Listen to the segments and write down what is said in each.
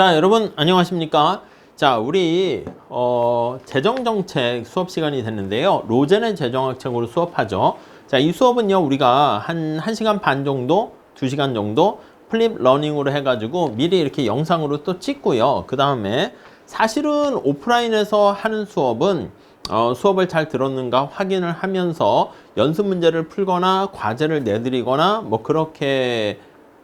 자, 여러분 안녕하십니까? 자, 우리 어, 재정정책 수업 시간이 됐는데요. 로젠의 재정학책으로 수업하죠. 자, 이 수업은요, 우리가 한 1시간 반 정도, 2시간 정도 플립 러닝으로 해가지고 미리 이렇게 영상으로 또 찍고요. 그 다음에 사실은 오프라인에서 하는 수업은 어, 수업을 잘 들었는가 확인을 하면서 연습 문제를 풀거나 과제를 내드리거나 뭐 그렇게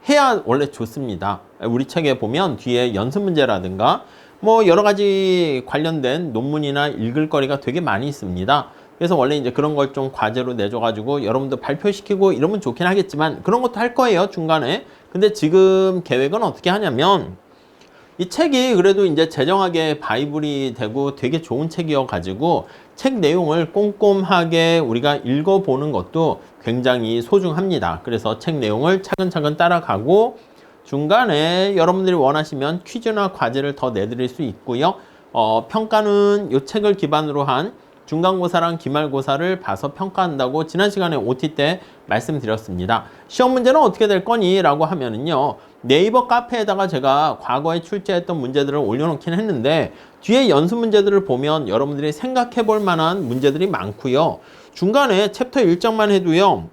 해야 원래 좋습니다. 우리 책에 보면 뒤에 연습 문제라든가 뭐 여러 가지 관련된 논문이나 읽을 거리가 되게 많이 있습니다. 그래서 원래 이제 그런 걸 좀 과제로 내줘가지고 여러분들 발표시키고 이러면 좋긴 하겠지만 그런 것도 할 거예요, 중간에. 근데 지금 계획은 어떻게 하냐면 이 책이 그래도 이제 재정하게 바이블이 되고 되게 좋은 책이어 가지고 책 내용을 꼼꼼하게 우리가 읽어보는 것도 굉장히 소중합니다. 그래서 책 내용을 차근차근 따라가고 중간에 여러분들이 원하시면 퀴즈나 과제를 더 내드릴 수 있고요. 어, 평가는 이 책을 기반으로 한 중간고사랑 기말고사를 봐서 평가한다고 지난 시간에 OT 때 말씀드렸습니다. 시험 문제는 어떻게 될 거니? 라고 하면은요. 네이버 카페에다가 제가 과거에 출제했던 문제들을 올려놓긴 했는데 뒤에 연습 문제들을 보면 여러분들이 생각해 볼 만한 문제들이 많고요. 중간에 챕터 1장만 해도요.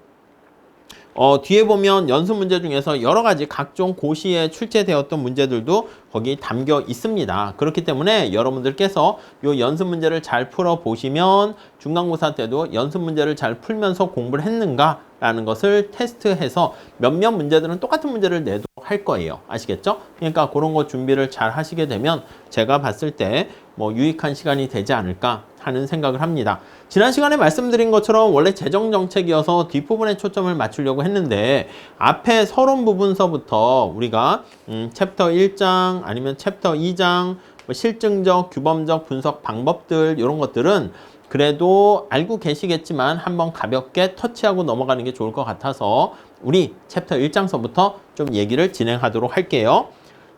어, 뒤에 보면 연습 문제 중에서 여러 가지 각종 고시에 출제되었던 문제들도 거기 담겨 있습니다. 그렇기 때문에 여러분들께서 이 연습 문제를 잘 풀어 보시면 중간고사 때도 연습 문제를 잘 풀면서 공부를 했는가 라는 것을 테스트해서 몇몇 문제들은 똑같은 문제를 내도 할 거예요. 아시겠죠? 그러니까 그런 거 준비를 잘 하시게 되면 제가 봤을 때 뭐 유익한 시간이 되지 않을까 하는 생각을 합니다. 지난 시간에 말씀드린 것처럼 원래 재정 정책이어서 뒷부분에 초점을 맞추려고 했는데 앞에 서론 부분서부터 우리가 음, 챕터 1장 아니면 챕터 2장 뭐 실증적, 규범적 분석 방법들 이런 것들은 그래도 알고 계시겠지만 한번 가볍게 터치하고 넘어가는 게 좋을 것 같아서 우리 챕터 1장서부터 좀 얘기를 진행하도록 할게요.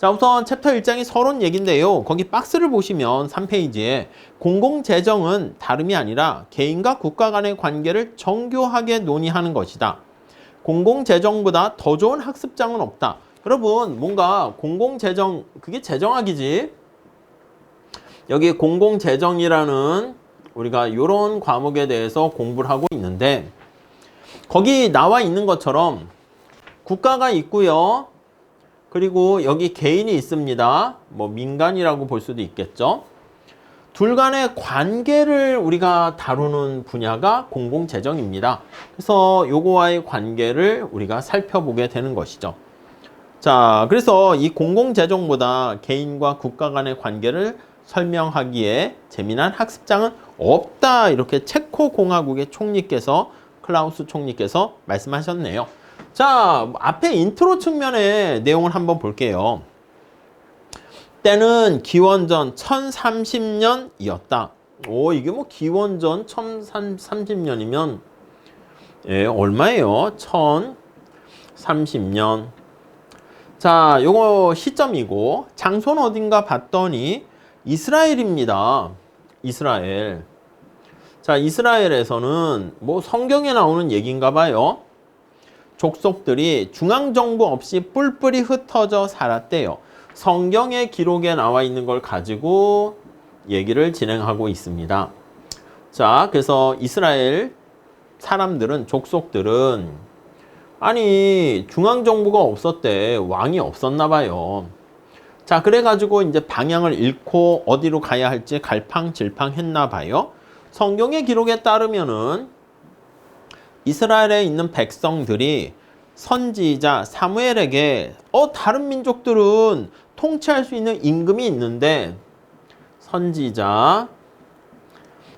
자, 우선 챕터 1장이 서론 얘긴데요. 거기 박스를 보시면 3페이지에 공공재정은 다름이 아니라 개인과 국가 간의 관계를 정교하게 논의하는 것이다. 공공재정보다 더 좋은 학습장은 없다. 여러분, 뭔가 공공재정, 그게 재정학이지. 여기 공공재정이라는 우리가 이런 과목에 대해서 공부를 하고 있는데 거기 나와 있는 것처럼 국가가 있고요. 그리고 여기 개인이 있습니다. 뭐 민간이라고 볼 수도 있겠죠. 둘 간의 관계를 우리가 다루는 분야가 공공재정입니다. 그래서 요거와의 관계를 우리가 살펴보게 되는 것이죠. 자, 그래서 이 공공재정보다 개인과 국가 간의 관계를 설명하기에 재미난 학습장은 없다. 이렇게 체코 공화국의 총리께서 클라우스 총리께서 말씀하셨네요. 자, 앞에 인트로 측면의 내용을 한번 볼게요. 때는 기원전 1030년이었다. 오, 이게 뭐 기원전 1030년이면 예, 얼마예요? 1030년. 자, 요거 시점이고 장소는 어딘가 봤더니 이스라엘입니다. 이스라엘. 자, 이스라엘에서는 뭐 성경에 나오는 얘기인가 봐요. 족속들이 중앙정부 없이 뿔뿔이 흩어져 살았대요. 성경의 기록에 나와 있는 걸 가지고 얘기를 진행하고 있습니다. 자, 그래서 이스라엘 사람들은, 족속들은, 아니, 중앙정부가 없었대. 왕이 없었나 봐요. 자, 그래가지고 이제 방향을 잃고 어디로 가야 할지 갈팡질팡 했나 봐요. 성경의 기록에 따르면은 이스라엘에 있는 백성들이 선지자 사무엘에게 어 다른 민족들은 통치할 수 있는 임금이 있는데 선지자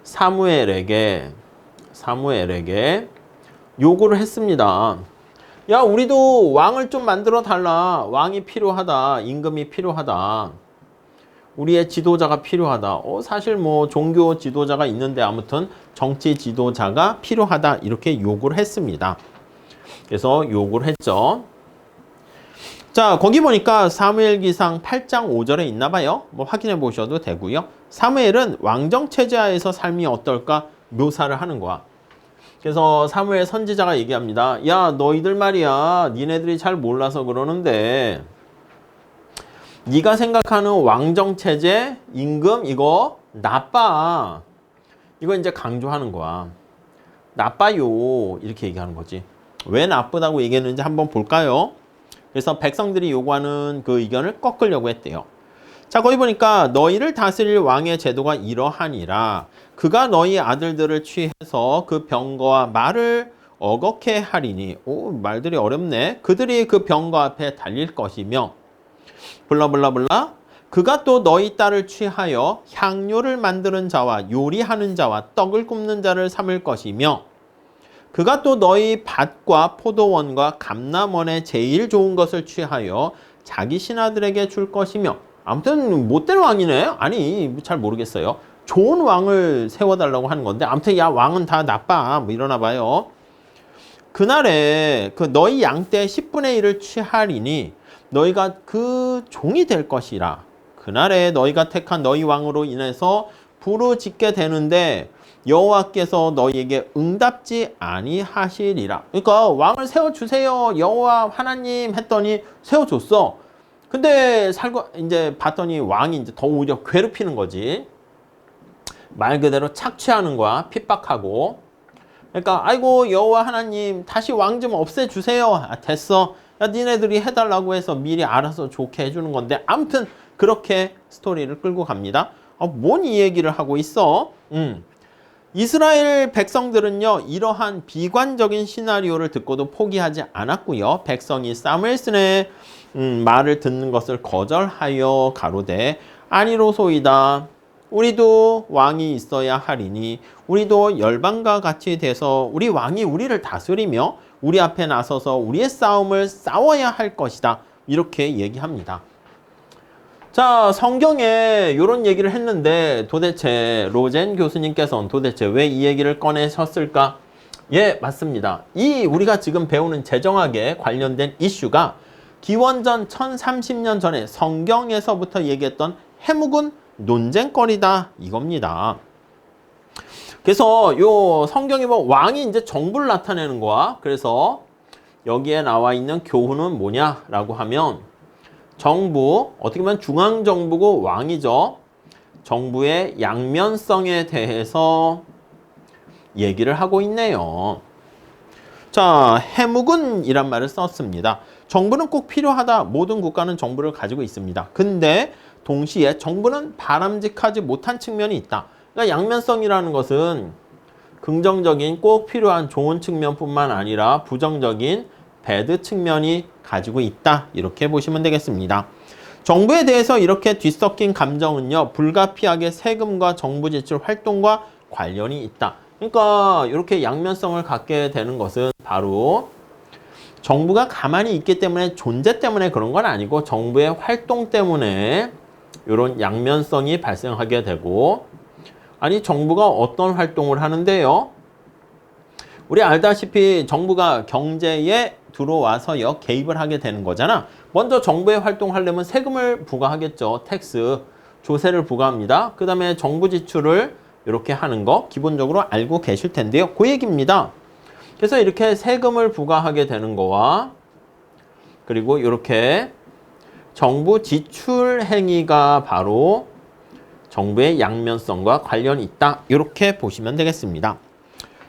사무엘에게 사무엘에게 요구를 했습니다. 야, 우리도 왕을 좀 만들어 달라. 왕이 필요하다. 임금이 필요하다. 우리의 지도자가 필요하다. 어, 사실 뭐 종교 지도자가 있는데 아무튼 정치 지도자가 필요하다. 이렇게 요구를 했습니다. 그래서 요구를 했죠. 자, 거기 보니까 사무엘기상 8장 5절에 있나 봐요. 뭐 확인해 보셔도 되고요. 사무엘은 왕정 체제하에서 삶이 어떨까 묘사를 하는 거야. 그래서 사무엘 선지자가 얘기합니다. 야, 너희들 말이야. 니네들이 잘 몰라서 그러는데 네가 생각하는 왕정 체제 임금 이거 나빠. 이거 이제 강조하는 거야. 나빠요. 이렇게 얘기하는 거지. 왜 나쁘다고 얘기했는지 한번 볼까요? 그래서 백성들이 요구하는 그 의견을 꺾으려고 했대요. 자, 거기 보니까 너희를 다스릴 왕의 제도가 이러하니라. 그가 너희 아들들을 취해서 그 병거와 말을 어겁게 하리니. 오, 말들이 어렵네. 그들이 그 병거 앞에 달릴 것이며. 블라블라블라. 그가 또 너희 딸을 취하여 향료를 만드는 자와 요리하는 자와 떡을 굽는 자를 삼을 것이며. 그가 또 너희 밭과 포도원과 감남원의 제일 좋은 것을 취하여 자기 신하들에게 줄 것이며 아무튼 못된 왕이네. 아니 잘 모르겠어요. 좋은 왕을 세워달라고 하는 건데 아무튼 야 왕은 다 나빠 뭐 이러나 봐요. 그날에 그 너희 양떼 10분의 1을 취하리니 너희가 그 종이 될 것이라. 그날에 너희가 택한 너희 왕으로 인해서 부르짖게 되는데 여호와께서 너희에게 응답지 아니하시리라. 그러니까 왕을 세워 주세요. 여호와 하나님 했더니 세워 줬어. 근데 살고 이제 봤더니 왕이 이제 더 오히려 괴롭히는 거지. 말 그대로 착취하는 거야. 핍박하고. 그러니까 아이고 여호와 하나님 다시 왕 좀 없애 주세요. 아, 됐어. 야 니네들이 해달라고 해서 미리 알아서 좋게 해주는 건데 아무튼 그렇게 스토리를 끌고 갑니다. 아, 뭔이 얘기를 하고 있어? 음. 이스라엘 백성들은요 이러한 비관적인 시나리오를 듣고도 포기하지 않았고요 백성이 사무엘슨의 음, 말을 듣는 것을 거절하여 가로되 아니로소이다 우리도 왕이 있어야 하리니 우리도 열방과 같이 돼서 우리 왕이 우리를 다스리며 우리 앞에 나서서 우리의 싸움을 싸워야 할 것이다 이렇게 얘기합니다. 자, 성경에 이런 얘기를 했는데 도대체 로젠 교수님께서는 도대체 왜 이 얘기를 꺼내셨을까? 예, 맞습니다. 이 우리가 지금 배우는 재정학에 관련된 이슈가 기원전 1030년 전에 성경에서부터 얘기했던 해묵은 논쟁거리다 이겁니다. 그래서 요 성경이 뭐 왕이 이제 정부를 나타내는 거야. 그래서 여기에 나와 있는 교훈은 뭐냐라고 하면 정부, 어떻게 보면 중앙정부고 왕이죠. 정부의 양면성에 대해서 얘기를 하고 있네요. 자, 해묵은 이란 말을 썼습니다. 정부는 꼭 필요하다. 모든 국가는 정부를 가지고 있습니다. 근데 동시에 정부는 바람직하지 못한 측면이 있다. 그러니까 양면성이라는 것은 긍정적인 꼭 필요한 좋은 측면뿐만 아니라 부정적인 배드 측면이 가지고 있다. 이렇게 보시면 되겠습니다. 정부에 대해서 이렇게 뒤섞인 감정은요, 불가피하게 세금과 정부 지출 활동과 관련이 있다. 그러니까 이렇게 양면성을 갖게 되는 것은 바로 정부가 가만히 있기 때문에 존재 때문에 그런 건 아니고 정부의 활동 때문에 이런 양면성이 발생하게 되고 아니 정부가 어떤 활동을 하는데요? 우리 알다시피 정부가 경제에 들어와서요 개입을 하게 되는 거잖아. 먼저 정부의 활동하려면 세금을 부과하겠죠. 텍스, 조세를 부과합니다. 그 다음에 정부 지출을 이렇게 하는 거 기본적으로 알고 계실 텐데요. 그 얘기입니다. 그래서 이렇게 세금을 부과하게 되는 거와 그리고 이렇게 정부 지출 행위가 바로 정부의 양면성과 관련이 있다. 이렇게 보시면 되겠습니다.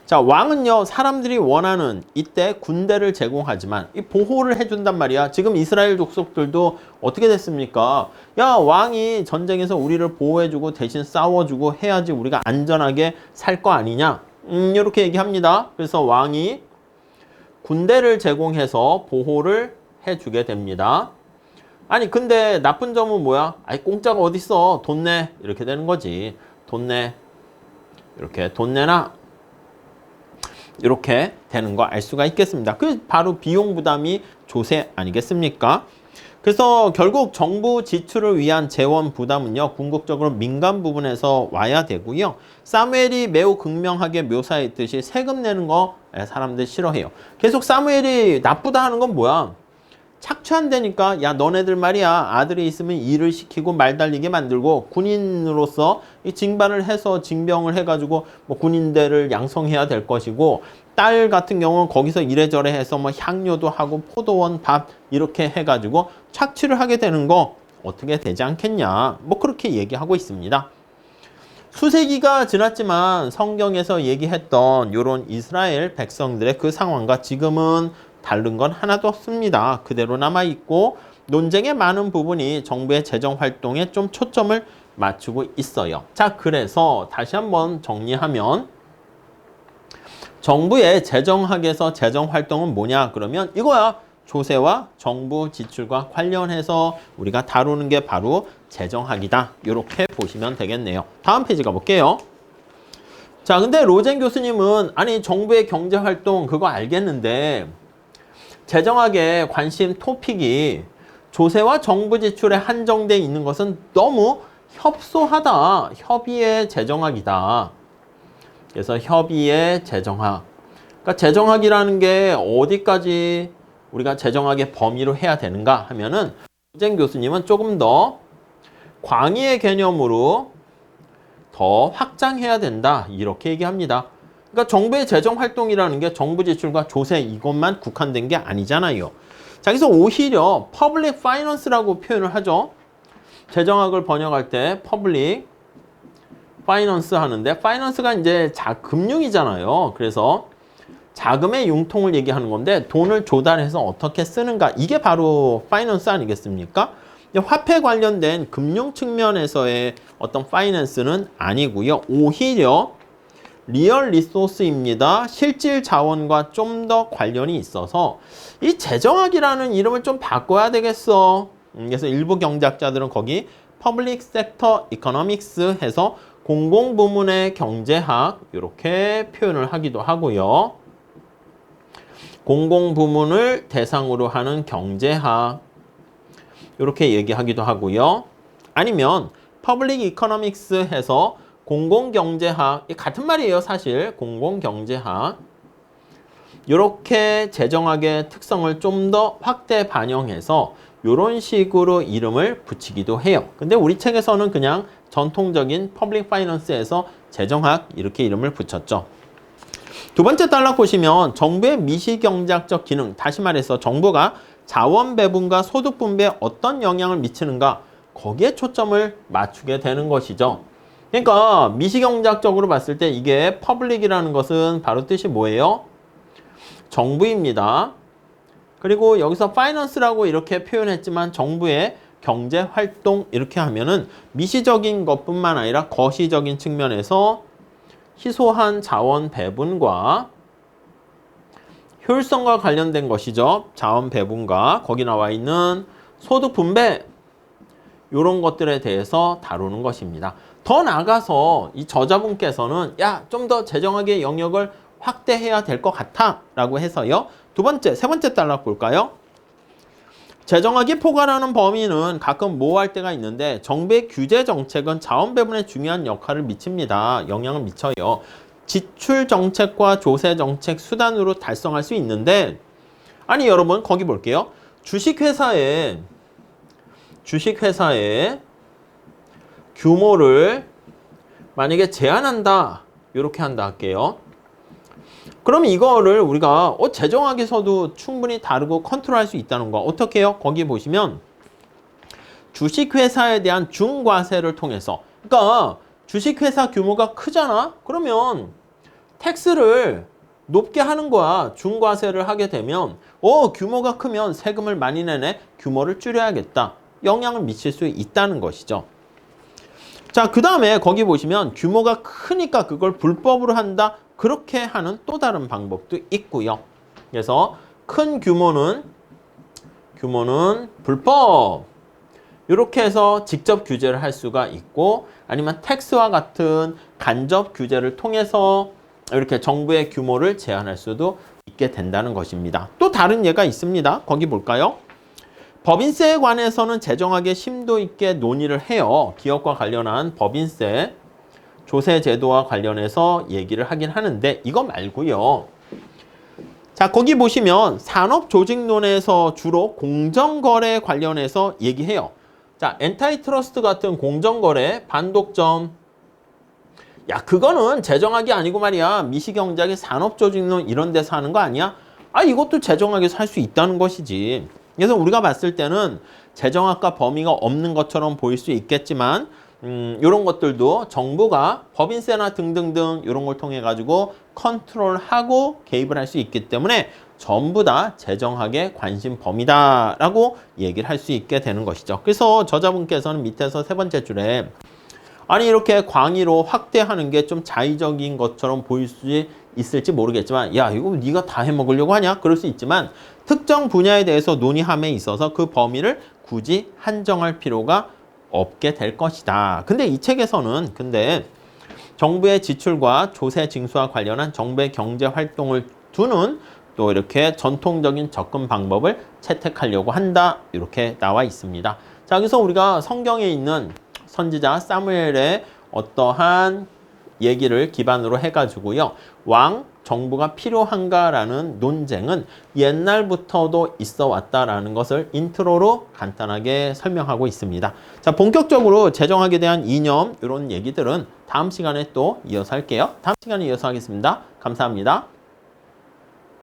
자, 왕은요, 사람들이 원하는 이때 군대를 제공하지만 이 보호를 해준단 말이야. 지금 이스라엘 족속들도 어떻게 됐습니까? 야, 왕이 전쟁에서 우리를 보호해주고 대신 싸워주고 해야지 우리가 안전하게 살 거 아니냐? 음, 이렇게 얘기합니다. 그래서 왕이 군대를 제공해서 보호를 해주게 됩니다. 아니, 근데 나쁜 점은 뭐야? 아이, 공짜가 어딨어? 돈 내. 이렇게 되는 거지. 돈 내. 이렇게 돈 내나 이렇게 되는 거 알 수가 있겠습니다. 그 바로 비용 부담이 조세 아니겠습니까? 그래서 결국 정부 지출을 위한 재원 부담은요 궁극적으로 민간 부분에서 와야 되고요 사무엘이 매우 극명하게 묘사했듯이 세금 내는 거 사람들 싫어해요 계속 사무엘이 나쁘다 하는 건 뭐야 착취한다니까 야 너네들 말이야 아들이 있으면 일을 시키고 말 달리게 만들고 군인으로서 이 징발을 해서 징병을 해가지고 뭐 군인들을 양성해야 될 것이고 딸 같은 경우는 거기서 이래저래 해서 뭐 향료도 하고 포도원 밥 이렇게 해가지고 착취를 하게 되는 거 어떻게 되지 않겠냐. 뭐 그렇게 얘기하고 있습니다. 수세기가 지났지만 성경에서 얘기했던 이런 이스라엘 백성들의 그 상황과 지금은 다른 건 하나도 없습니다. 그대로 남아 있고 논쟁의 많은 부분이 정부의 재정 활동에 좀 초점을 맞추고 있어요. 자, 그래서 다시 한번 정리하면 정부의 재정학에서 재정 활동은 뭐냐? 그러면 이거야. 조세와 정부 지출과 관련해서 우리가 다루는 게 바로 재정학이다. 이렇게 보시면 되겠네요. 다음 페이지 가볼게요. 자, 근데 로젠 교수님은 아니 정부의 경제 활동 그거 알겠는데 재정학의 관심 토픽이 조세와 정부 지출에 한정돼 있는 것은 너무 협소하다. 협의의 재정학이다. 그래서 협의의 재정학. 그러니까 재정학이라는 게 어디까지 우리가 재정학의 범위로 해야 되는가 하면은 젠 교수님은 조금 더 광의의 개념으로 더 확장해야 된다. 이렇게 얘기합니다. 그러니까 정부의 재정 활동이라는 게 정부 지출과 조세 이것만 국한된 게 아니잖아요. 자, 그래서 오히려 퍼블릭 파이낸스라고 표현을 하죠. 재정학을 번역할 때 퍼블릭 파이낸스 하는데 파이낸스가 이제 자 금융이잖아요. 그래서 자금의 융통을 얘기하는 건데 돈을 조달해서 어떻게 쓰는가 이게 바로 파이낸스 아니겠습니까? 화폐 관련된 금융 측면에서의 어떤 파이낸스는 아니고요. 오히려 리얼 리소스입니다. 실질 자원과 좀 더 관련이 있어서 이 재정학이라는 이름을 좀 바꿔야 되겠어. 음, 그래서 일부 경제학자들은 거기 퍼블릭 섹터 이코노믹스 해서 공공 부문의 경제학 이렇게 표현을 하기도 하고요. 공공 부문을 대상으로 하는 경제학 이렇게 얘기하기도 하고요. 아니면 퍼블릭 이코노믹스 해서 공공경제학 같은 말이에요 사실 공공경제학 이렇게 재정학의 특성을 좀 더 확대 반영해서 이런 식으로 이름을 붙이기도 해요. 근데 우리 책에서는 그냥 전통적인 퍼블릭 파이낸스에서 재정학 이렇게 이름을 붙였죠. 두 번째 단락 보시면 정부의 미시경제학적 기능, 다시 말해서 정부가 자원 배분과 소득 분배에 어떤 영향을 미치는가 거기에 초점을 맞추게 되는 것이죠. 그러니까 미시경제학적으로 봤을 때 이게 퍼블릭이라는 것은 바로 뜻이 뭐예요? 정부입니다. 그리고 여기서 파이낸스라고 이렇게 표현했지만 정부의 경제 활동 이렇게 하면은 미시적인 것뿐만 아니라 거시적인 측면에서 희소한 자원 배분과 효율성과 관련된 것이죠. 자원 배분과 거기 나와 있는 소득 분배 이런 것들에 대해서 다루는 것입니다. 더 나가서 이 저자분께서는 야 좀 더 재정학의 영역을 확대해야 될 것 같아 라고 해서요. 두 번째, 세 번째 단락 볼까요? 재정학이 포괄하는 범위는 가끔 모호할 때가 있는데 정부의 규제 정책은 자원 배분에 중요한 역할을 미칩니다. 영향을 미쳐요. 지출 정책과 조세 정책 수단으로 달성할 수 있는데 아니 여러분 거기 볼게요. 주식 회사에 주식 회사의 규모를 만약에 제한한다. 이렇게 한다 할게요. 그러면 이거를 우리가 어, 재정학에서도 충분히 다르고 컨트롤할 수 있다는 거 어떻게 해요? 거기 보시면 주식회사에 대한 중과세를 통해서 그러니까 주식회사 규모가 크잖아? 그러면 텍스를 높게 하는 거야. 중과세를 하게 되면 어 규모가 크면 세금을 많이 내네. 규모를 줄여야겠다. 영향을 미칠 수 있다는 것이죠. 자, 그 다음에 거기 보시면 규모가 크니까 그걸 불법으로 한다. 그렇게 하는 또 다른 방법도 있고요. 그래서 큰 규모는 규모는 불법. 이렇게 해서 직접 규제를 할 수가 있고 아니면 텍스와 같은 간접 규제를 통해서 이렇게 정부의 규모를 제한할 수도 있게 된다는 것입니다. 또 다른 예가 있습니다. 거기 볼까요? 법인세에 관해서는 재정하게 심도 있게 논의를 해요. 기업과 관련한 법인세 조세 제도와 관련해서 얘기를 하긴 하는데 이거 말고요. 자, 거기 보시면 산업조직론에서 주로 공정거래 관련해서 얘기해요. 자, 엔타이트러스트 같은 공정거래, 반독점. 야, 그거는 재정학이 아니고 말이야. 미시경제학의 산업조직론 이런 데서 하는 거 아니야? 아, 이것도 재정학에서 할 수 있다는 것이지. 그래서 우리가 봤을 때는 재정학과 범위가 없는 것처럼 보일 수 있겠지만 음, 이런 것들도 정부가 법인세나 등등등 이런 걸 통해 가지고 컨트롤하고 개입을 할 수 있기 때문에 전부 다 재정학의 관심 범위다라고 얘기를 할 수 있게 되는 것이죠. 그래서 저자분께서는 밑에서 세 번째 줄에 아니 이렇게 광의로 확대하는 게 좀 자의적인 것처럼 보일 수 있을지 모르겠지만 야 이거 네가 다 해먹으려고 하냐 그럴 수 있지만 특정 분야에 대해서 논의함에 있어서 그 범위를 굳이 한정할 필요가 없게 될 것이다. 근데 이 책에서는 근데 정부의 지출과 조세 징수와 관련한 정부의 경제 활동을 두는 또 이렇게 전통적인 접근 방법을 채택하려고 한다. 이렇게 나와 있습니다. 자, 그래서 우리가 성경에 있는 선지자 사무엘의 어떠한 얘기를 기반으로 해가지고요. 왕 정부가 필요한가라는 논쟁은 옛날부터도 있어 왔다라는 것을 인트로로 간단하게 설명하고 있습니다. 자, 본격적으로 재정학에 대한 이념 이런 얘기들은 다음 시간에 또 이어서 할게요. 다음 시간에 이어서 하겠습니다. 감사합니다.